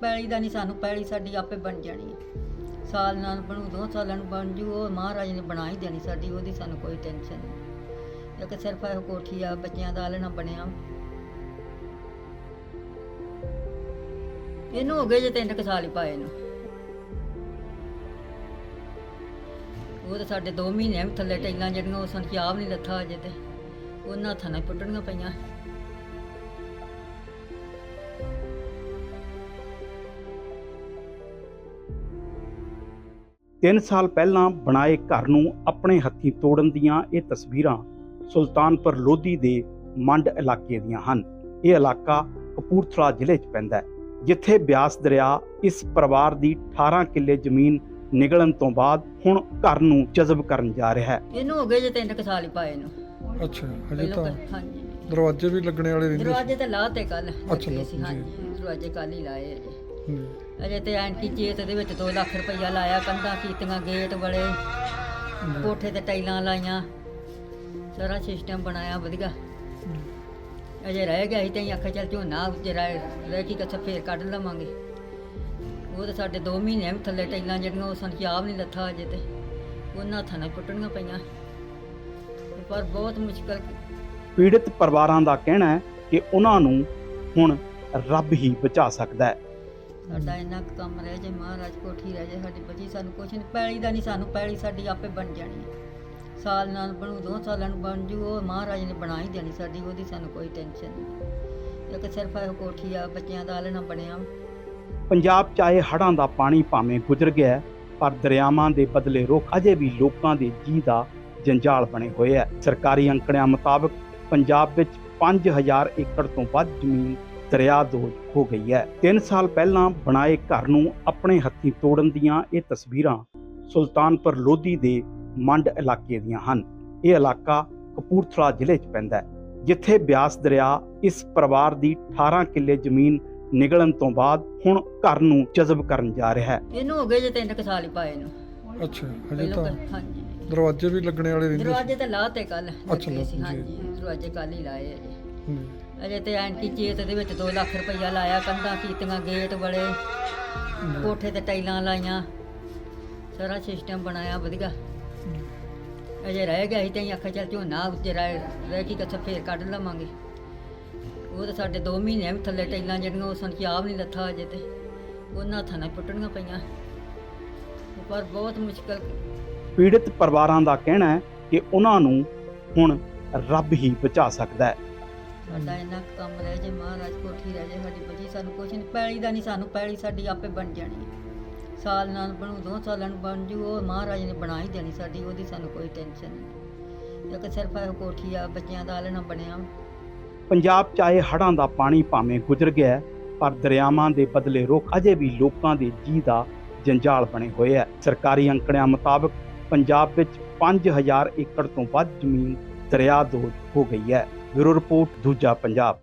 ਪੈਲੀ ਦਾ ਨਹੀਂ ਸਾਨੂੰ, ਪੈਲੀ ਸਾਡੀ ਆਪੇ ਬਣ ਜਾਣੀ ਹੈ। ਸਾਲ ਨਾਲ ਬਣੂ, ਦੋ ਸਾਲਾਂ ਨੂੰ ਬਣ ਜੂ, ਉਹ ਮਹਾਰਾਜ ਨੇ ਬਣਾ ਹੀ ਦੇਣੀ ਸਾਡੀ, ਉਹਦੀ ਸਾਨੂੰ ਕੋਈ ਟੈਨਸ਼ਨ ਨਹੀਂ। ਇੱਕ ਸਿਰਫ ਇਹ ਕੋਠੀ ਆ, ਬੱਚਿਆਂ ਦਾ ਆਲਣਾ ਬਣਿਆ। ਇਹਨੂੰ ਹੋ ਗਏ ਜੇ ਤਿੰਨ ਕੁ ਸਾਲ ਹੀ ਪਾਏ ਨੂੰ। ਉਹ ਤਾਂ ਸਾਡੇ 2 ਮਹੀਨੇ ਵੀ ਥੱਲੇ ਟੈਲਾਂ ਜਿਹੜੀਆਂ, ਉਹ ਸਾਨੂੰ ਚਾਹ ਵੀ ਨਹੀਂ ਲੱਥਾ ਅਜੇ ਤੇ। ਉਹਨਾਂ ਥਾਂ ਪੁੱਟਣੀਆਂ ਪਈਆਂ। ਤਿੰਨ ਸਾਲ ਪਹਿਲਾਂ ਬਣਾਏ ਘਰ ਨੂੰ ਆਪਣੇ ਹੱਥੀਂ ਤੋੜਨ ਦੀਆਂ ਇਹ ਤਸਵੀਰਾਂ ਸੁਲਤਾਨਪੁਰ ਲੋਧੀ ਦੇ ਮੰਡ ਇਲਾਕੇ ਦੀਆਂ ਹਨ। ਇਹ ਇਲਾਕਾ ਕਪੂਰਥਲਾ ਜ਼ਿਲ੍ਹੇ 'ਚ ਪੈਂਦਾ ਹੈ ਜਿੱਥੇ ਬਿਆਸ ਦਰਿਆ ਇਸ ਪਰਿਵਾਰ ਦੀ 18 ਕਿੱਲੇ ਜ਼ਮੀਨ ਨਿਗਲਣ ਤੋਂ ਬਾਅਦ ਹੁਣ ਘਰ ਨੂੰ ਜਜ਼ਬ ਕਰਨ ਜਾ ਰਿਹਾ ਹੈ। ਇਹਨੂੰ ਹੋ ਗਏ ਜੇ ਤਿੰਨ ਕੁ ਸਾਲ ਹੀ ਪਾਏ ਨੂੰ ਅੱਛਾ ਹਜੇ ਤਾਂ ਹਾਂਜੀ। ਦਰਵਾਜ਼ੇ ਵੀ ਲੱਗਣੇ ਵਾਲੇ ਰਹਿੰਦੇ ਦਰਵਾਜ਼ੇ ਤੇ ਲਾ ਤੇ ਕੱਲ ਅੱਛਾ। ਹਾਂਜੀ। ਦਰਵਾਜ਼ੇ ਕੱਲ ਹੀ ਲਾਏ ਅਜੇ। ਅਜੇ ਤੇ ਐਨ ਕੀ ਚੇਤ ਦੇ ਵਿੱਚ 2 ਲੱਖ ਰੁਪਈਆ ਲਾਇਆ ਕੰਧਾਂ ਕੀਤੀਆਂ ਗੇਟ ਬੜੇ। ਕੋਠੇ ਤੇ ਟਾਈਲਾਂ ਲਾਈਆਂ। ਸਾਰਾ ਸਿਸਟਮ ਬਣਾਇਆ ਵਧੀਆ। ਅਜੇ ਰਹਿ ਗਿਆ ਸੀ ਤੇ ਆਖਿਆ ਚੱਲ ਝੋਨਾ ਜਰਾ ਰਹਿ ਕੀ ਕੱਥਾ ਫੇਰ ਕੱਢ ਲਵਾਂਗੇ। ਉਹ ਤਾਂ ਸਾਡੇ 2 ਮਹੀਨੇ ਵੀ ਥੱਲੇ ਟਾਈਲਾਂ ਜਿਹੜੀਆਂ ਉਹ ਸਾਨੂੰ ਵੀ ਨਹੀਂ ਲੱਥਾ ਅਜੇ ਤੇ। ਉਹਨਾਂ ਹੱਥਾਂ ਨਾਲ ਹੀ ਪੁੱਟਣੀਆਂ ਪਈਆਂ। ਪਰ ਬਹੁਤ ਮੁਸ਼ਕਲ। ਪੀੜਿਤ ਪਰਿਵਾਰਾਂ ਦਾ ਕਹਿਣਾ ਹੈ ਕਿ ਉਹਨਾਂ ਨੂੰ ਹੁਣ ਰੱਬ ਹੀ ਬਚਾ ਸਕਦਾ ਹੈ। ਸਾਡਾ ਇੰਨਾ ਕੁ ਕੰਮ ਰਹਿ ਜੇ ਮਹਾਰਾਜ ਕੋਠੀ ਰਹਿ ਜੇ ਸਾਡੀ ਬਚੀ ਸਾਨੂੰ ਕੁਛ ਨਹੀਂ ਪੈਲੀ ਦਾ ਨਹੀਂ ਸਾਨੂੰ ਪੈਲੀ ਸਾਡੀ ਆਪੇ ਬਣ ਜਾਣੀ ਹੈ। ਸਾਲ ਨਾਲ ਬਣੂ ਦੋ ਸਾਲਾਂ ਨੂੰ ਬਣ ਜੂ ਉਹ ਮਹਾਰਾਜ ਨੇ ਬਣਾ ਹੀ ਦੇਣੀ ਸਾਡੀ ਉਹਦੀ ਸਾਨੂੰ ਕੋਈ ਟੈਨਸ਼ਨ ਨਹੀਂ। ਇੱਕ ਸਿਰਫ ਇਹ ਕੋਠੀ ਆ ਬੱਚਿਆਂ ਦਾ ਆਲਣਾ ਬਣਿਆ। ਪੰਜਾਬ ਚਾਹੇ ਹੜਾਂ ਦਾ ਪਾਣੀ ਭਾਵੇਂ ਗੁਜ਼ਰ ਗਿਆ ਹੈ, ਪਰ ਦਰਿਆਵਾਂ ਦੇ ਬਦਲੇ ਰੁੱਖ ਅਜੇ ਵੀ ਲੋਕਾਂ ਦੇ ਜੀ ਦਾ ਜੰਜਾਲ ਬਣੇ ਹੋਏ ਹੈ। ਸਰਕਾਰੀ ਅੰਕੜਿਆਂ ਮੁਤਾਬਕ ਪੰਜਾਬ ਵਿੱਚ 5000 ਏਕੜ ਤੋਂ ਵੱਧ ਜ਼ਮੀਨ ਦਰਿਆ ਦੋਜ ਹੋ ਗਈ ਹੈ। 3 ਸਾਲ ਪਹਿਲਾਂ ਬਣਾਏ ਘਰ ਨੂੰ ਆਪਣੇ ਹੱਥੀਂ ਤੋੜਨ ਦੀਆਂ ਇਹ ਤਸਵੀਰਾਂ ਸੁਲਤਾਨਪੁਰ ਲੋਧੀ ਦੇ ਮੰਡ ਇਲਾਕੇ ਦੀਆਂ ਹਨ। ਇਹ ਇਲਾਕਾ ਕਪੂਰਥਲਾ ਜ਼ਿਲ੍ਹੇ 'ਚ ਪੈਂਦਾ ਹੈ ਜਿੱਥੇ ਬਿਆਸ ਦਰਿਆ ਇਸ ਪਰਿਵਾਰ ਦੀ 18 ਕਿੱਲੇ ਜ਼ਮੀਨ ਨਿਗਲਣ ਤੋਂ ਬਾਅਦ ਹੁਣ ਘਰ ਨੂੰ ਜਜ਼ਬ ਕਰਨ ਜਾ ਰਿਹਾ ਹੈ। ਇਹਨੂੰ ਹੋ ਗਏ ਜੇ ਤਿੰਨ ਕੁ ਸਾਲ ਹੀ ਪਾਏ ਨੂੰ ਅੱਛਾ ਹਜੇ ਤਾਂ ਹਾਂਜੀ। ਦਰਵਾਜ਼ੇ ਵੀ ਲੱਗਣੇ ਵਾਲੇ ਰਹਿੰਦੇ ਦਰਵਾਜ਼ੇ ਤੇ ਲਾ ਤੇ ਕੱਲ ਅੱਛਾ। ਹਾਂਜੀ। ਦਰਵਾਜ਼ੇ ਕੱਲ ਹੀ ਲਾਏ ਅਜੇ ਸੀ ਜੀ। ਅਜੇ ਤੇ ਐਨਕੀ ਚੇਤ ਦੇ ਵਿੱਚ 2 ਲੱਖ ਰੁਪਈਆ ਲਾਇਆ, ਕੰਧਾਂ ਕੀਤੀਆਂ, ਗੇਟ ਬੜੇ ਕੋਠੇ ਤੇ ਟਾਈਲਾਂ ਲਾਈਆਂ। ਸਾਰਾ ਸਿਸਟਮ ਬਣਾਇਆ, ਵਧੀਆ। ਅਜੇ ਰਹਿ ਗਿਆ ਸੀ ਤੇ ਅਸੀਂ ਆਖਿਆ ਚੱਲ ਝੋਨਾ ਜਰਾ ਰਹਿ ਕੀ ਕੱਥਾ ਫੇਰ ਕੱਢ ਲਵਾਂਗੇ। ਉਹ ਤਾਂ ਸਾਡੇ 2 ਮਹੀਨੇ ਵੀ ਥੱਲੇ ਟਾਈਲਾਂ ਜਿਹੜੀਆਂ, ਉਹ ਸਾਨੂੰ ਚਾਹ ਵੀ ਨਹੀਂ ਲੱਥਾ ਅਜੇ ਤੇ। ਉਹਨਾਂ ਥਾਂ ਪੁੱਟਣੀਆਂ ਪਈਆਂ। ਪਰ ਬਹੁਤ ਮੁਸ਼ਕਲ। ਪੀੜਿਤ ਪਰਿਵਾਰਾਂ ਦਾ ਕਹਿਣਾ ਹੈ ਕਿ ਉਹਨਾਂ ਨੂੰ ਹੁਣ ਰੱਬ ਹੀ ਬਚਾ ਸਕਦਾ ਹੈ। ਸਾਡਾ ਇੰਨਾ ਕੁ ਕੰਮ ਰਹਿ ਜੇ ਮਹਾਰਾਜ ਕੋਠੀ ਰਹਿ ਜੇ ਸਾਡੀ ਬਚੀ ਸਾਨੂੰ ਕੁਛ ਨਹੀਂ ਪੈਲੀ ਦਾ ਨਹੀਂ ਸਾਨੂੰ ਪੈਲੀ ਸਾਡੀ ਆਪੇ ਬਣ ਜਾਣੀ ਹੈ। ਸਾਲ ਨਾਲ ਬਣੂ ਦੋ ਸਾਲਾਂ ਨੂੰ ਬਣ ਜੂ ਉਹ ਮਹਾਰਾਜ ਨੇ ਬਣਾ ਹੀ ਦੇਣੀ ਸਾਡੀ ਉਹਦੀ ਸਾਨੂੰ ਕੋਈ ਟੈਨਸ਼ਨ ਨਹੀਂ। ਇੱਕ ਸਿਰਫ ਇਹ ਕੋਠੀ ਆ ਬੱਚਿਆਂ ਦਾ ਆਲਣਾ ਬਣਿਆ ਪੰਜਾਬ ਚਾਹੇ ਹੜ੍ਹਾਂ ਦਾ ਪਾਣੀ ਭਾਵੇਂ ਗੁਜ਼ਰ ਗਿਆ ਹੈ, ਪਰ ਦਰਿਆਵਾਂ ਦੇ ਬਦਲੇ ਰੁੱਖ ਅਜੇ ਵੀ ਲੋਕਾਂ ਦੇ ਜੀ ਦਾ ਜੰਜਾਲ ਬਣੇ ਹੋਏ ਹੈ। ਸਰਕਾਰੀ ਅੰਕੜਿਆਂ ਮੁਤਾਬਕ ਪੰਜਾਬ ਵਿੱਚ 5000 ਏਕੜ ਤੋਂ ਵੱਧ ਜ਼ਮੀਨ ਦਰਿਆ ਦੋਜ ਹੋ ਗਈ ਹੈ। ਬਿਊਰੋ ਰਿਪੋਰਟ ਦੂਜਾ ਪੰਜਾਬ।